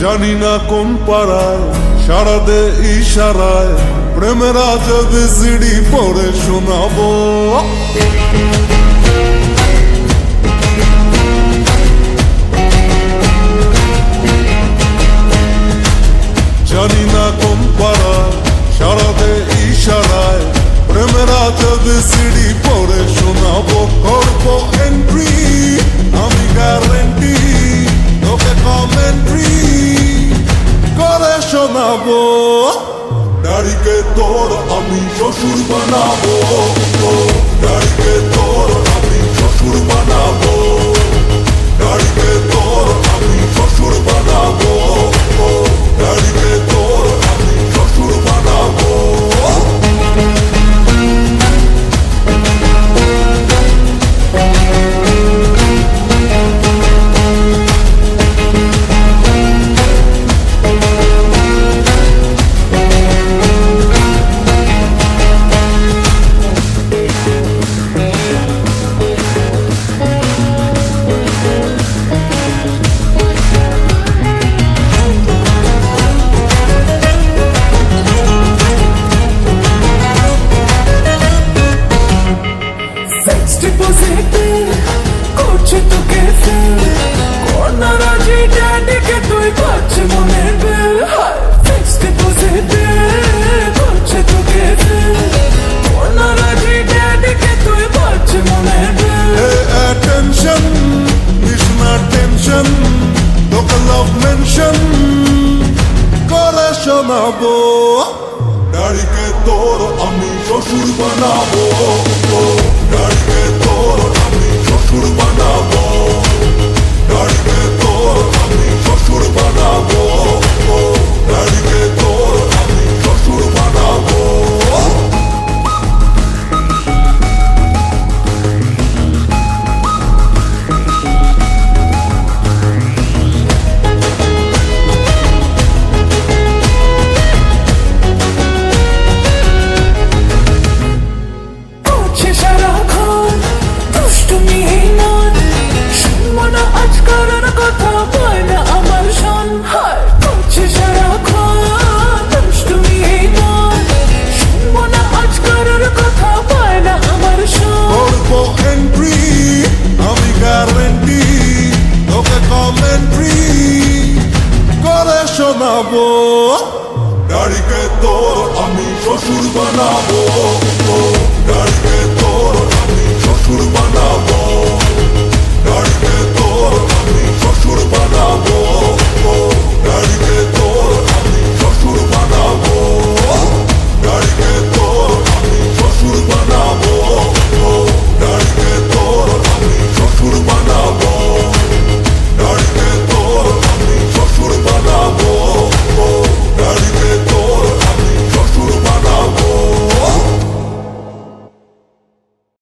জানি না কোন পাড়ায়, সারাদে ইশারায়, প্রেমের আজব সিঁড়ি পড়ে শোনাবো। জানি না কোন পাড়ায়, সারাদে ইশারায়, প্রেমের আজব সিঁড়ি পড়ে শোনাবো। বানাবো। নারীকে তোর আমি শ্বশুর বানাবো। জানাব নারীকে তোর আমি শ্বশুর বানাবো। গাড়ি বানাবো। নারীকে তোর আমি শ্বশুর বানাবো।